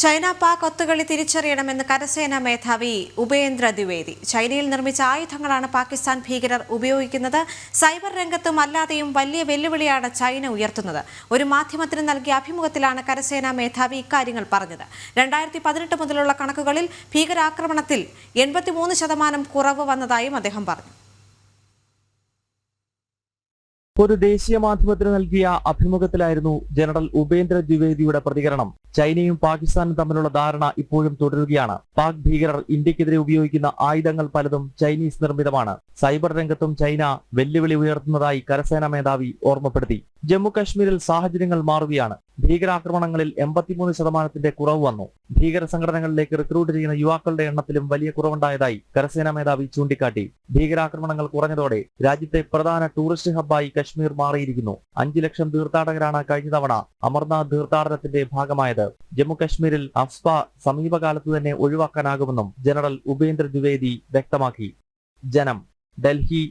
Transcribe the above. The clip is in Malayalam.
ചൈന പാക് ഒത്തുകളി തിരിച്ചറിയണമെന്ന് കരസേനാ മേധാവി ഉപേന്ദ്ര ദ്വിവേദി. ചൈനയിൽ നിർമ്മിച്ച ആയുധങ്ങളാണ് പാകിസ്ഥാൻ ഭീകരർ ഉപയോഗിക്കുന്നത്. സൈബർ രംഗത്തും അല്ലാതെയും വലിയ വെല്ലുവിളിയാണ് ചൈന ഉയർത്തുന്നത്. ഒരു മാധ്യമത്തിന് നൽകിയ അഭിമുഖത്തിലാണ് കരസേനാ മേധാവി ഇക്കാര്യങ്ങൾ പറഞ്ഞത്. രണ്ടായിരത്തി പതിനെട്ട് മുതലുള്ള കണക്കുകളിൽ ഭീകരാക്രമണത്തിൽ എൺപത്തിമൂന്ന് ശതമാനം കുറവ് വന്നതായും അദ്ദേഹം പറഞ്ഞു. ഒരു ദേശീയ മാധ്യമത്തിന് നൽകിയ അഭിമുഖത്തിലായിരുന്നു ജനറൽ ഉപേന്ദ്ര ദ്വിവേദിയുടെ പ്രതികരണം. ചൈനയും പാകിസ്ഥാനും തമ്മിലുള്ള ധാരണ ഇപ്പോഴും തുടരുകയാണ്. പാക് ഭീകരർ ഇന്ത്യക്കെതിരെ ഉപയോഗിക്കുന്ന ആയുധങ്ങൾ പലതും ചൈനീസ് നിർമ്മിതമാണ്. സൈബർ രംഗത്തും ചൈന വെല്ലുവിളി ഉയർത്തുന്നതായി കരസേനാ മേധാവി ഓർമ്മപ്പെടുത്തി. ജമ്മു കാശ്മീരിൽ സാഹചര്യങ്ങൾ മാറുകയാണ്. ഭീകരാക്രമണങ്ങളിൽ എൺപത്തിമൂന്ന് ശതമാനത്തിന്റെ കുറവ് വന്നു. ഭീകര സംഘടനകളിലേക്ക് റിക്രൂട്ട് ചെയ്യുന്ന യുവാക്കളുടെ എണ്ണത്തിലും വലിയ കുറവുണ്ടായതായി കരസേനാ മേധാവി ചൂണ്ടിക്കാട്ടി. ഭീകരാക്രമണങ്ങൾ കുറഞ്ഞതോടെ രാജ്യത്തെ പ്രധാന ടൂറിസ്റ്റ് ഹബ്ബായി കശ്മീർ മാറിയിരിക്കുന്നു. അഞ്ചു ലക്ഷം തീർത്ഥാടകരാണ് കഴിഞ്ഞ തവണ അമർനാഥ് തീർത്ഥാടനത്തിന്റെ ഭാഗമായത്. ജമ്മു കശ്മീരിൽ അഫ്സ്പ സമീപകാലത്ത് തന്നെ ഒഴിവാക്കാനാകുമെന്നും ജനറൽ ഉപേന്ദ്ര ദ്വിവേദി വ്യക്തമാക്കി. ജനം ഡൽഹി.